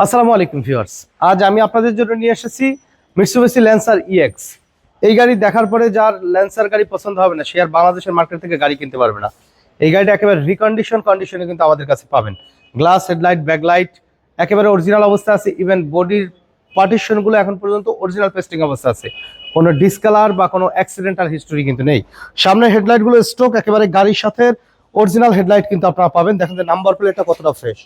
আসসালামু আলাইকুম ভিউয়ার্স। আজ আমি আপনাদের জন্য নিয়ে এসেছি মিটসুবিসি ল্যান্সার ইএক্স এই গাড়ি দেখার পরে যার ল্যান্সার গাড়ি পছন্দ হবে না, সে আর বাংলাদেশের মার্কেট থেকে গাড়ি কিনতে পারবে না। এই গাড়িটা একেবারে রিকন্ডিশন কন্ডিশনে কিন্তু আমাদের কাছে পাবেন। গ্লাস হেডলাইট ব্যাকলাইট একেবারে অরিজিনাল অবস্থা আছে। ইভেন বডির পার্টিশনগুলো এখন পর্যন্ত অরিজিনাল পেস্টিং অবস্থা আছে। কোনো ডিসকালার বা কোনো অ্যাক্সিডেন্টাল হিস্টোরি কিন্তু নেই। সামনের হেডলাইটগুলো স্ট্রোক একেবারে গাড়ির সাথে অরিজিনাল হেডলাইট কিন্তু আপনারা পাবেন। দেখেন যে নাম্বার প্লেটটা কতটা ফ্রেশ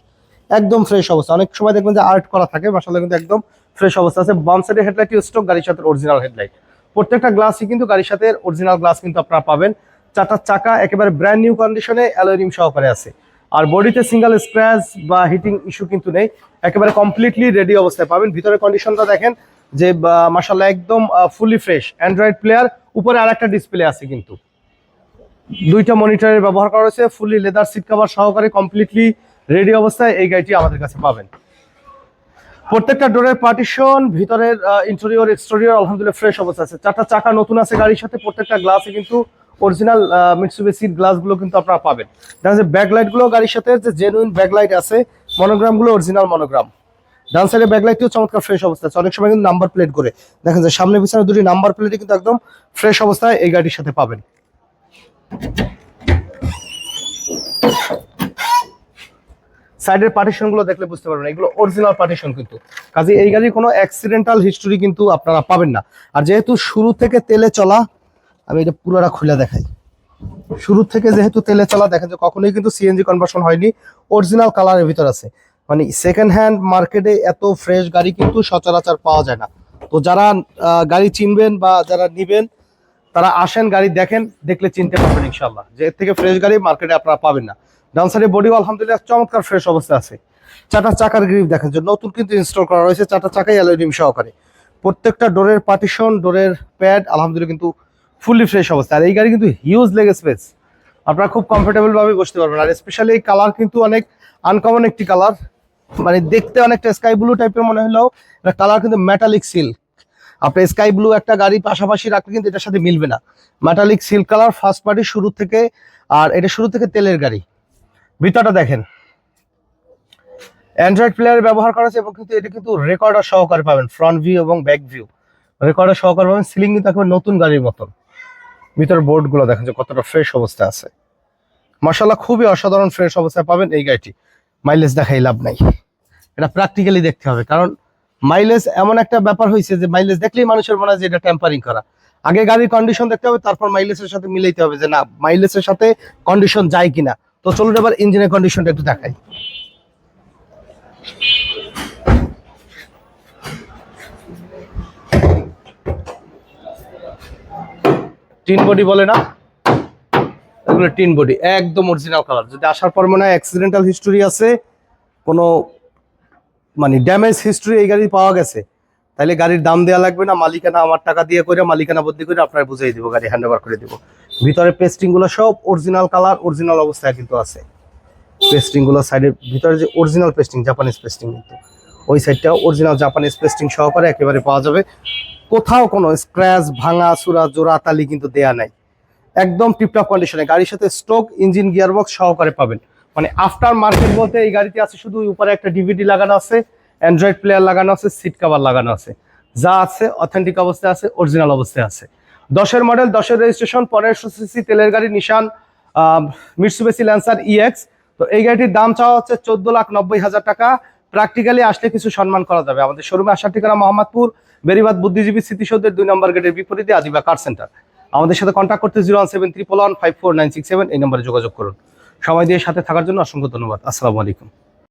একদম ফ্রেশ অবস্থা। অনেক সময় দেখবেন যে আর্ট করা থাকে মাসাল্লাহ কিন্তু একদম ফ্রেশ অবস্থা আছে। বাম সাইডের হেডলাইট স্টক গাড়ির সাথে অরিজিনাল হেডলাইট প্রত্যেকটা গ্লাসই কিন্তু গাড়ির সাথে অরিজিনাল গ্লাস কিন্তু আপনারা পাবেন। চারটার চাকা, একেবারে ব্র্যান্ড নিউ কন্ডিশনে অ্যালোরিম সহকারে আছে। আর বডিতে সিঙ্গেল স্ক্র্যাচ বা হিটিং ইস্যু কিন্তু নেই। একেবারে কমপ্লিটলি রেডি অবস্থায় পাবেন। ভিতরে কন্ডিশনটা দেখেন যে মাসাল্লাহ একদম ফুলি ফ্রেশ অ্যান্ড্রয়েড প্লেয়ার উপরে আর একটা ডিসপ্লে আছে কিন্তু। দুইটা মনিটরের ব্যবহার করা হয়েছে। ফুলি লেদার সিট কভার সহকারে কমপ্লিটলি রেডি অবস্থায় এই গাড়িটি আমাদের কাছে পাবেন। প্রত্যেকটা ডোরের পার্টিশন ভিতরের ইন্টেরিয়র এক্সটেরিয়র আলহামদুলিল্লাহ ফ্রেশ অবস্থা আছে। চারটা চাকা নতুন আছে গাড়ির সাথে, প্রত্যেকটা গ্লাসে কিন্তু অরিজিনাল মিটসুবিসির গ্লাসগুলো কিন্তু আপনারা পাবেন। দেখা যাচ্ছে ব্যাকলাইটগুলো গাড়ির সাথে, যে জেনুইন ব্যাকলাইট আছে মনোগ্রামগুলো অরিজিনাল মনোগ্রাম ডান সাইডে ব্যাকলাইটটিও চমৎকার ফ্রেশ অবস্থা আছে। অনেক সময় কিন্তু নাম্বার প্লেট করে। দেখেন যে সামনে পিছনে দুটি নাম্বার প্লেটই কিন্তু একদম ফ্রেশ অবস্থায় এই গাড়ির সাথে পাবেন। সাইডের পার্টিশনগুলো দেখলে বুঝতে পারবেন, এগুলো অরিজিনাল পার্টিশন কিন্তু। কাজে এই গাড়ির কোনো অ্যাক্সিডেন্টাল হিস্টোরি কিন্তু আপনারা পাবেন না। আর যেহেতু শুরু থেকে তেলে চলা, আমি এটা পুরোটা খুলে দেখাই। শুরু থেকে যেহেতু তেলে চলা, দেখেন যে কখনোই কিন্তু সিএনজি কনভার্সন হয়নি অরিজিনাল কালারের ভিতর আছে। মানে সেকেন্ড হ্যান্ড মার্কেটে এত ফ্রেশ গাড়ি কিন্তু সচরাচর পাওয়া যায় না। তো যারা গাড়ি চিনবেন বা যারা নিবেন, তারা আসেন গাড়ি দেখেন, দেখলে চিনতে পারবেন ইনশাল্লাহ যে এর থেকে ফ্রেশ গাড়ি মার্কেটে আপনারা পাবেন না। ডাউন সাইডে বডিও আলহামদুলিল্লাহ চমৎকার ফ্রেশ অবস্থা আছে। চারটা চাকার গ্রিপ দেখেন যে নতুন কিন্তু ইনস্টল করা রয়েছে চারটা চাকাই অ্যালুমিনিয়াম সহকারে। প্রত্যেকটা ডোরের পার্টিশন ডোরের প্যাড আলহামদুলিল্লাহ কিন্তু ফুললি ফ্রেশ অবস্থা আর এই গাড়ি কিন্তু হিউজ লেগ স্পেস আপনারা খুব কমফোর্টেবল ভাবে বসতে পারবেন। আর স্পেশালি এই কালার কিন্তু অনেক আনকমন একটি কালার মানে দেখতে অনেকটা স্কাই ব্লু টাইপের মনে হলেও এটা কালার কিন্তু মেটালিক সিল্ক আপনি স্কাই ব্লু একটা গাড়ি পাশাপাশি রাখলে কিন্তু এটার সাথে মিলবে না। Metallic silk colour first party শুরু থেকে, আর এটা শুরু থেকে তেলের গাড়ি। ভিতরটা দেখেন। অ্যান্ড্রয়েড প্লেয়ার ব্যবহার করা আছে এবং কিন্তু এটা কিন্তু রেকর্ডার সহকারে পাবেন ফ্রন্ট ভিউ এবং ব্যাক ভিউ রেকর্ডার সহকারে পাবেন সিলিং কিন্তু একেবারে নতুন গাড়ির মতন। ভিতর বোর্ডগুলো দেখেন যে কতটা ফ্রেশ অবস্থা আছে। মার্শাল্লাহ খুবই অসাধারণ ফ্রেশ অবস্থায় পাবেন এই গাড়িটি। মাইলেজ দেখাই লাভ নাই। এটা প্র্যাকটিক্যালি দেখতে হবে, কারণ মাইলেজ এমন একটা ব্যাপার হয়েছে যে মাইলেজ দেখলেই মানুষের মনে হয় যে এটা টেম্পারিং করা। আগে গাড়ির কন্ডিশন দেখতে হবে, তারপর মাইলেজের সাথে মিলাইতে হবে যে না মাইলেজের সাথে কন্ডিশন যায় কিনা। তো চলুন এবার ইঞ্জিনের কন্ডিশনটা একটু দেখাই। টিন বডি বলে না? এগুলো টিন বডি, একদম অরিজিনাল কালার যদি আসার পর মনে হয় অ্যাক্সিডেন্টাল হিস্টোরি আছে, কোনো মানে ড্যামেজ হিস্ট্রি এই গাড়ি পাওয়া গেছে তাহলে গাড়ির দাম দেওয়া লাগবে না, মালিকানা আমার টাকা দিয়ে করে, মালিকানা বদলি করে আপনার বুঝিয়ে দিব, গাড়ি হ্যান্ড ওভার করে দিব। ভিতরে পেস্টিংগুলো সব অরিজিনাল কালার অরিজিনাল অবস্থায় কিন্তু আছে। পেস্টিংগুলো সাইডের ভিতরে যে অরিজিনাল পেস্টিং জাপানিজ পেস্টিং কিন্তু। ওই সাইডটা অরিজিনাল জাপানিজ পেস্টিং সহকারে একেবারে পাওয়া যাবে। কোথাও কোনো স্ক্র্যাচ ভাঙা, চূড়া, জোড়া, তালি কিন্তু দেয়া নাই। একদম টিপটপ কন্ডিশনে গাড়ির সাথে স্ট্রোক ইঞ্জিন গিয়ারবক্স সহকারে পাবেন। মানে আফটার মার্কেট বলতে এই গাড়িতে আছে শুধু উপরে একটা ডিভিডি লাগানো আছে। অ্যান্ড্রয়েড প্লেয়ার লাগানো আছে সিট কভার লাগানো আছে। যা আছে অথেন্টিক অবস্থায় আছে অরিজিনাল অবস্থায় আছে। দশের মডেল দশের রেজিস্ট্রেশন পনেরোশো সিসি তেলের গাড়ি নিশান মিটসুবেসি ল্যান্সার ইএক্স তো এই গাড়িটির দাম চাওয়া হচ্ছে চোদ্দ লাখ নব্বই হাজার টাকা। প্র্যাকটিক্যালি আসলে কিছু সম্মান করা যাবে। আমাদের শোরুমে আসার ঠিকানা মোহাম্মদপুর, বেরিবাদ বুদ্ধিজীবী স্মৃতিসৌধের দুই নম্বর গেটের বিপরীতে আদিবা কার সেন্টার আমাদের সাথে কন্ট্যাক্ট করতে zero one seven triple one five four nine six seven এই নম্বরে যোগাযোগ করুন। সময় দিয়ে সাথে থাকার জন্য অসংখ্য ধন্যবাদ। আসসালামু আলাইকুম।